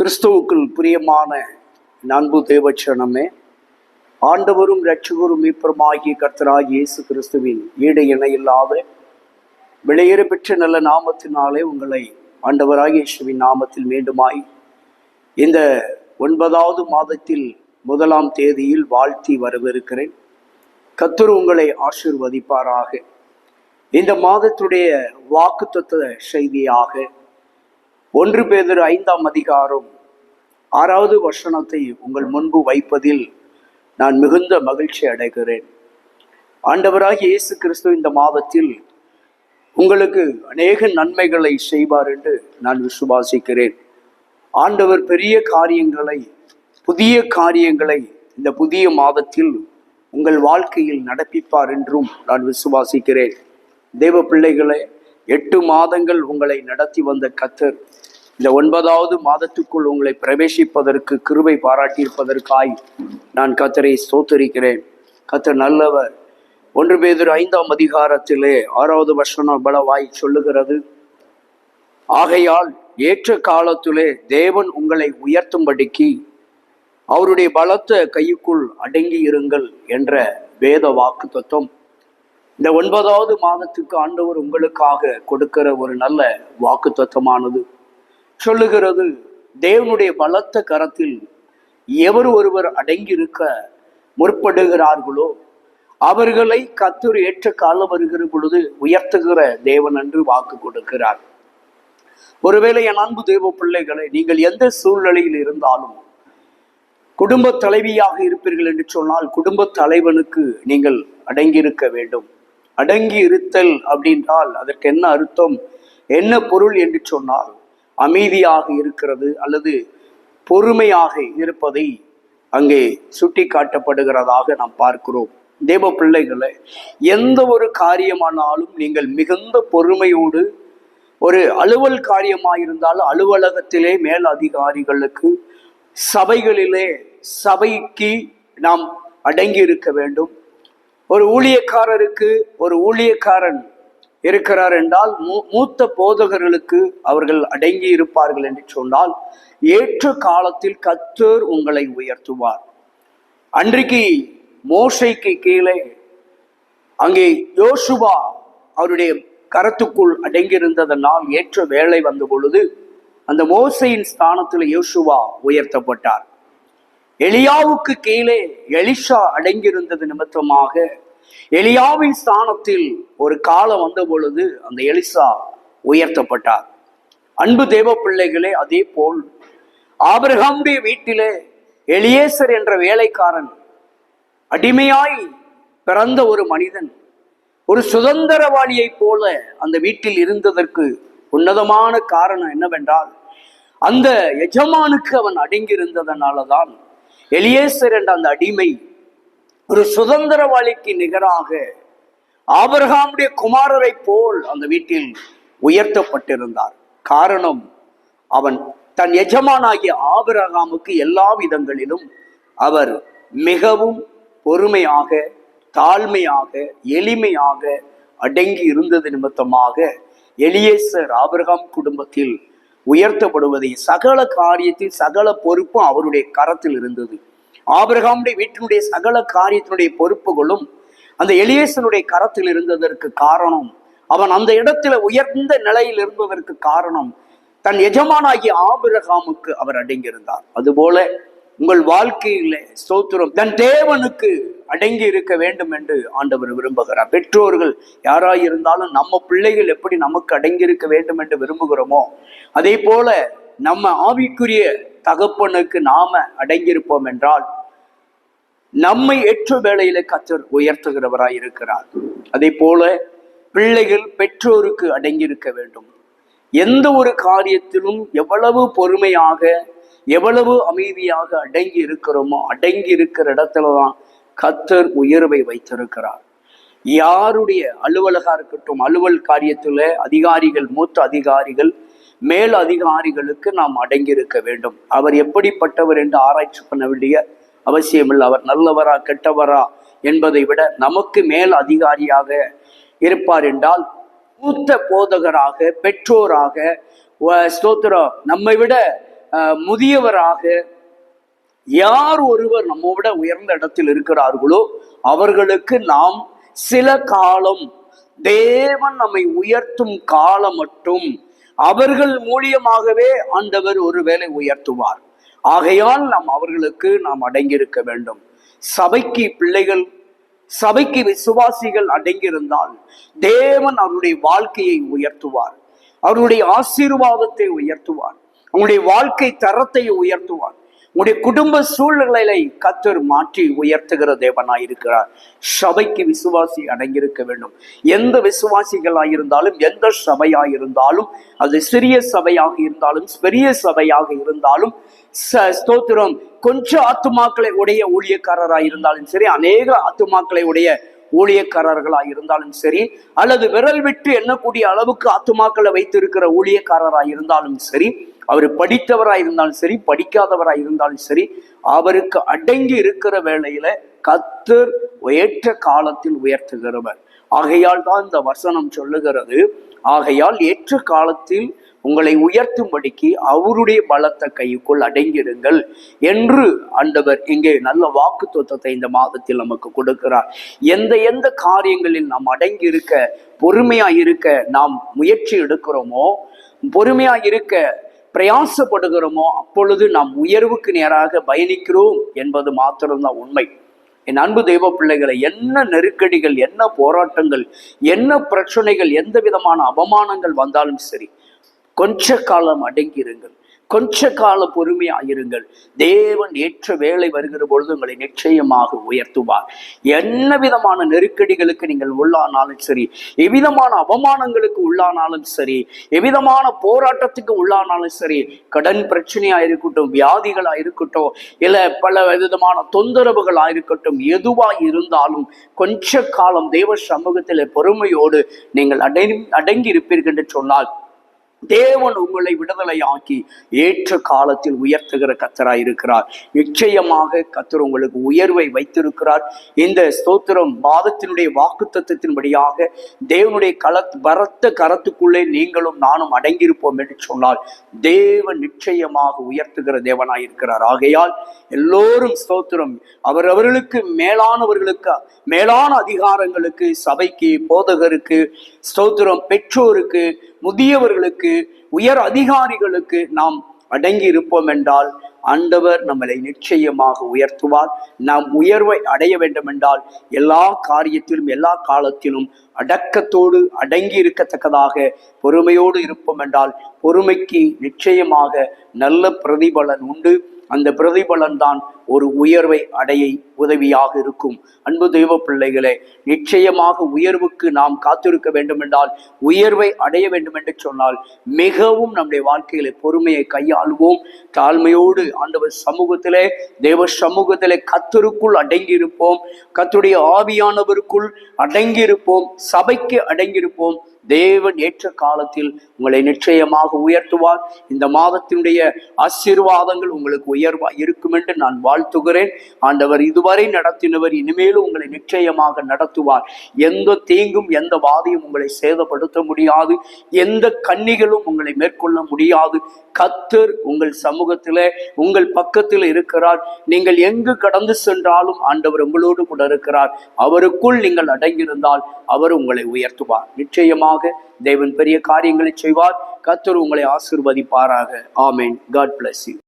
கிறிஸ்துவுக்குள் பிரியமான நண்பு தேவச்சனமே ஆண்டவரும் இரட்சகரும் மீப்பருமாகிய கர்த்தராக இயேசு கிறிஸ்துவின் ஈடு இணையில்லாத விலையேற பெற்ற நல்ல நாமத்தினாலே உங்களை ஆண்டவராகிய இயேசுவின் நாமத்தில் மீண்டுமாய் இந்த ஒன்பதாவது மாதத்தில் முதலாம் தேதியில் வாழ்த்தி வரவிருக்கிறேன். கத்தர் உங்களை ஆசிர்வதிப்பாராக. இந்த மாதத்துடைய வாக்குத்தத்த செய்தியாக ஒன்று பேதர் ஐந்தாம் அதிகாரம் ஆறாவது வசனத்தை உங்கள் முன்பு வைப்பதில் நான் மிகுந்த மகிழ்ச்சி அடைகிறேன். ஆண்டவராக இயேசு கிறிஸ்து இந்த மாதத்தில் உங்களுக்கு அநேக நன்மைகளை செய்வார் என்று நான் விசுவாசிக்கிறேன். ஆண்டவர் பெரிய காரியங்களை புதிய காரியங்களை இந்த புதிய மாதத்தில் உங்கள் வாழ்க்கையில் நடப்பிப்பார் என்றும் நான் விசுவாசிக்கிறேன். தேவ பிள்ளைகளை எட்டு மாதங்கள் உங்களை நடத்தி வந்த கத்தர் இந்த ஒன்பதாவது மாதத்துக்குள் உங்களை பிரவேசிப்பதற்கு கிருபை பாராட்டியிருப்பதற்காய் நான் கத்தரை சோத்தரிக்கிறேன் கத்தர் நல்லவர். ஒன்று பேதர் ஐந்தாம் அதிகாரத்திலே ஆறாவது வசனம் பலவாய் சொல்லுகிறது. ஆகையால் ஏற்ற காலத்திலே தேவன் உங்களை உயர்த்தும்படிக்கு அவருடைய பலத்த கைக்குள் அடங்கி இருங்கள் என்ற வேத வாக்கு தத்துவம். இந்த ஒன்பதாவது மாதத்துக்கு ஆண்டவர் உங்களுக்காக கொடுக்கிற ஒரு நல்ல வாக்கு தத்துவமானது. சொல்லுகிறது தேவனுடைய பலத்த கரத்தில் எவர் ஒருவர் அடங்கியிருக்க முற்படுகிறார்களோ அவர்களை கத்தூர் ஏற்ற காலம் வருகிற பொழுது உயர்த்துகிற தேவன் என்று வாக்கு கொடுக்கிறார். ஒருவேளை என் அன்பு தேவ பிள்ளைகளை நீங்கள் எந்த சூழ்நிலையில் இருந்தாலும் குடும்ப தலைவியாக இருப்பீர்கள் என்று சொன்னால் குடும்ப தலைவனுக்கு நீங்கள் அடங்கியிருக்க வேண்டும். அடங்கி இருத்தல் அப்படின்றால் அதற்கு என்ன அர்த்தம் என்ன பொருள் என்று சொன்னால் அமைதியாக இருக்கிறது அல்லது பொறுமையாக இருப்பதை அங்கே சுட்டி காட்டப்படுகிறதாக நாம் பார்க்கிறோம். தேவ பிள்ளைகளை எந்த ஒரு காரியமானாலும் நீங்கள் மிகுந்த பொறுமையோடு ஒரு அலுவல் காரியமாயிருந்தாலும் அலுவலகத்திலே மேல் அதிகாரிகளுக்கு சபைகளிலே சபைக்கு நாம் அடங்கி இருக்க வேண்டும். ஒரு ஊழியக்காரருக்கு ஒரு ஊழியக்காரன் இருக்கிறார் என்றால் மூ- மூத்த போதகர்களுக்கு அவர்கள் அடங்கி இருப்பார்கள் என்று சொன்னால் ஏற்ற காலத்தில் கத்தர் உங்களை உயர்த்துவார். அன்றைக்கு மோசைக்கு கீழே அங்கே யோசுவா அவருடைய கரத்துக்குள் அடங்கியிருந்ததனால் ஏற்ற வேலை வந்த பொழுது அந்த மோசையின் ஸ்தானத்தில் யோசுவா உயர்த்தப்பட்டார். எலியாவுக்கு கீழே எலிஷா அடங்கியிருந்தது நிமித்தமாக எலியாவின் ஸ்தானத்தில் ஒரு காலம் வந்த பொழுது அந்த எலிசா உயர்த்தப்பட்டார். அன்பு தேவ பிள்ளைகளே அதே போல் ஆபிரகாமுடைய வீட்டிலே எலியேசர் என்ற வேலைக்காரன் அடிமையாய் பிறந்த ஒரு மனிதன் ஒரு சுதந்திரவாளியைப் போல அந்த வீட்டில் இருந்ததற்கு உன்னதமான காரணம் என்னவென்றால் அந்த எஜமானுக்கு அவன் அடங்கியிருந்ததனாலதான் எலியேசர் என்ற அந்த அடிமை ஒரு சுதந்திரவாளிக்கு நிகராக ஆபரகாமுடைய குமாரரை போல் அந்த வீட்டில் உயர்த்தப்பட்டிருந்தார். காரணம் அவன் தன் எஜமானாகிய ஆபரகாமுக்கு எல்லா விதங்களிலும் அவர் மிகவும் பொறுமையாக தாழ்மையாக எளிமையாக அடங்கி இருந்தது நிமித்தமாக எலியேசர் ஆபிரகாம் குடும்பத்தில் உயர்த்தப்படுவதை சகல காரியத்தில் சகல பொறுப்பும் அவருடைய கரத்தில் இருந்தது. ஆபிரகாமுடைய வீட்டினுடைய சகல காரியத்தினுடைய பொறுப்புகளும் அந்த எலியேசனுடைய கரத்தில் இருந்ததற்கு காரணம். அவன் அந்த இடத்துல உயர்ந்த நிலையில் இருந்ததற்கு காரணம். தன் எஜமானாகிய ஆபிரகாமுக்கு அவர் அடங்கியிருந்தார். அதுபோல உங்கள் வாழ்க்கையில ஸ்தோத்திரம். தன் தேவனுக்கு அடங்கி இருக்க வேண்டும் என்று ஆண்டவர் விரும்புகிறார். பெற்றோர்கள் யாராயிருந்தாலும் நம்ம பிள்ளைகள் எப்படி நமக்கு அடங்கி இருக்க வேண்டும் என்று விரும்புகிறோமோ அதே போல நம்ம ஆவிக்குரிய தகப்பனுக்கு நாம அடங்கியிருப்போம் என்றால் நம்மை ஏற்ற வேளையில கத்தர் உயர்த்துகிறவராய் இருக்கிறார். அதே போல பிள்ளைகள் பெற்றோருக்கு அடங்கியிருக்க வேண்டும். எந்த ஒரு காரியத்திலும் எவ்வளவு பொறுமையாக எவ்வளவு அமைதியாக அடங்கி இருக்கிறோமோ அடங்கி இருக்கிற இடத்துல தான் கத்தர் உயர்வை வைத்திருக்கிறார். யாருடைய அலுவலகா இருக்கட்டும் அலுவல் காரியத்துல அதிகாரிகள் மூத்த அதிகாரிகள் மேல் அதிகாரிகளுக்கு நாம் அடங்கியிருக்க வேண்டும். அவர் எப்படிப்பட்டவர் என்று ஆராய்ச்சி பண்ண வேண்டிய அவசியமில்லை. அவர் நல்லவரா கெட்டவரா என்பதை விட நமக்கு மேல் அதிகாரியாக இருப்பார் என்றால் மூத்த போதகராக பெற்றோராக ஸ்தோத்திரம் நம்மை விட முதியவராக யார் ஒருவர் நம்ம விட உயர்ந்த இடத்தில் இருக்கிறார்களோ அவர்களுக்கு நாம் சில காலம் தேவன் நம்மை உயர்த்தும் காலம் மட்டும் அவர்கள் மூலியமாகவே ஆண்டவர் ஒருவேளை உயர்த்துவார். ஆகையால் நாம் அவர்களுக்கு நாம் அடங்கியிருக்க வேண்டும். சபைக்கு பிள்ளைகள் சபைக்கு விசுவாசிகள் அடங்கியிருந்தால் தேவன் அவருடைய வாழ்க்கையை உயர்த்துவார். அவருடைய ஆசீர்வாதத்தை உயர்த்துவார். அவங்களுடைய வாழ்க்கை தரத்தை உயர்த்துவார். உடைய குடும்ப சூழ்நிலைகளை கத்தர் மாற்றி உயர்த்துகிற தேவனாய் இருக்கிறார் சபைக்கு விசுவாசி அடங்கியிருக்க வேண்டும். எந்த விசுவாசிகளாக இருந்தாலும் எந்த சபையாயிருந்தாலும் அது சிறிய சபையாக இருந்தாலும் பெரிய சபையாக இருந்தாலும் ச- ஸ்தோத்திரம். கொஞ்சம் ஆத்துமாக்களை உடைய ஊழியக்காரராக இருந்தாலும் சரி அநேக ஆத்துமாக்களை உடைய ஊழியக்காரர்களாக இருந்தாலும் சரி அல்லது விரல் விட்டு எண்ணக்கூடிய அளவுக்கு ஆத்துமாக்களை வைத்திருக்கிற ஊழியக்காரராக இருந்தாலும் சரி அவர் படித்தவராக இருந்தாலும் சரி படிக்காதவராக இருந்தாலும் சரி அவருக்கு அடங்கி இருக்கிற வேளையில கத்தர் ஏற்ற காலத்தில் உயர்த்துகிறவர். ஆகையால் தான் இந்த வசனம் சொல்லுகிறது. ஆகையால் ஏற்ற காலத்தில் உங்களை உயர்த்தும்படிக்கு அவருடைய பலத்த கைக்குள் அடங்கிடுங்கள் என்று ஆண்டவர் இங்கே நல்ல வாக்கு தத்துவத்தை இந்த மாதத்தில் நமக்கு கொடுக்கிறார். எந்த எந்த காரியங்களில் நாம் அடங்கி இருக்க பொறுமையா இருக்க நாம் முயற்சி எடுக்கிறோமோ பொறுமையா இருக்க பிரயாசப்படுகிறோமோ அப்பொழுது நாம் உயர்வுக்கு நேராக பயணிக்கிறோம் என்பது மாத்திரம்தான் உண்மை. என் அன்பு தெய்வ பிள்ளைகளை என்ன நெருக்கடிகள் என்ன போராட்டங்கள் என்ன பிரச்சனைகள் எந்த விதமான அவமானங்கள் வந்தாலும் சரி கொஞ்ச காலம் அடங்கியிருங்கள். கொஞ்ச கால பொறுமையாயிருங்கள். தேவன் ஏற்ற வேலை வருகிற பொழுது உங்களை நிச்சயமாக உயர்த்துவார். என்ன விதமான நெருக்கடிகளுக்கு நீங்கள் உள்ளானாலும் சரி எவ்விதமான அவமானங்களுக்கு உள்ளானாலும் சரி எவ்விதமான போராட்டத்துக்கு உள்ளானாலும் சரி கடன் பிரச்சனையா இருக்கட்டும் வியாதிகளா இருக்கட்டும் இல்ல பல விதமான தொந்தரவுகளா இருக்கட்டும் எதுவா இருந்தாலும் கொஞ்ச காலம் தேவ சமூகத்தில் பொறுமையோடு நீங்கள் அடங்கி அடங்கி இருப்பீர்கள் என்று சொன்னால் தேவன் உங்களை விடுதலையாக்கி ஏற்ற காலத்தில் உயர்த்துகிற கத்தராய் இருக்கிறார். நிச்சயமாக கத்தர் உங்களுக்கு உயர்வை வைத்திருக்கிறார். இந்த ஸ்தோத்திரம் வாதத்தினுடைய வாக்கு தத்துவத்தின்படியாக தேவனுடைய கல பரத்த கரத்துக்குள்ளே நீங்களும் நானும் அடங்கியிருப்போம் என்று சொன்னால் தேவன் நிச்சயமாக உயர்த்துகிற தேவனாய் இருக்கிறார். ஆகையால் எல்லோரும் ஸ்தோத்திரம். அவரவர்களுக்கு மேலானவர்களுக்கு மேலான அதிகாரங்களுக்கு சபைக்கு போதகருக்கு ஸ்தோத்திரம் பெற்றோருக்கு முதியவர்களுக்கு உயர் அதிகாரிகளுக்கு நாம் அடங்கி இருப்போம் என்றால் ஆண்டவர் நம்மளை நிச்சயமாக உயர்த்துவார். நாம் உயர்வை அடைய வேண்டும் என்றால் எல்லா காரியத்திலும் எல்லா காலத்திலும் அடக்கத்தோடு அடங்கி இருக்கத்தக்கதாக பொறுமையோடு இருப்போம் என்றால் பொறுமைக்கு நிச்சயமாக நல்ல பிரதிபலன் உண்டு. அந்த பிரதிபலன் தான் ஒரு உயர்வை அடைய உதவியாக இருக்கும். அன்பு தெய்வ பிள்ளைகளே நிச்சயமாக உயர்வுக்கு நாம் காத்திருக்க வேண்டும் என்றால் உயர்வை அடைய வேண்டும் என்று சொன்னால் மிகவும் நம்முடைய வாழ்க்கையில பொறுமையை கையாளுவோம். தாழ்மையோடு ஆண்டவர் சமூகத்திலே தேவ சமூகத்திலே கத்தருக்குள் அடங்கியிருப்போம். கத்துடைய ஆவியானவருக்குள் அடங்கியிருப்போம். சபைக்கு அடங்கியிருப்போம். தேவன் ஏற்ற காலத்தில் உங்களை நிச்சயமாக உயர்த்துவார். இந்த மாதத்தினுடைய ஆசீர்வாதங்கள் உங்களுக்கு உயர்வா இருக்கும் என்று நான் வாழ்த்துகிறேன். ஆண்டவர் இதுவரை நடத்தினவர் இனிமேலும் உங்களை நிச்சயமாக நடத்துவார். எந்த தீங்கும் எந்த வாதியும் உங்களை சேதப்படுத்த முடியாது. எந்த கன்னிகளும் உங்களை மேற்கொள்ள முடியாது. கத்தர் உங்கள் சமூகத்தில் உங்கள் பக்கத்தில் இருக்கிறார். நீங்கள் எங்கு கடந்து சென்றாலும் ஆண்டவர் உங்களோடு கூட இருக்கிறார். அவருக்குள் நீங்கள் அடங்கியிருந்தால் அவர் உங்களை உயர்த்துவார். நிச்சயமாக தேவன் பெரிய காரியங்களை செய்வார். கத்தர் உங்களை ஆசீர்வதிப்பாராக. ஆமேன். God bless you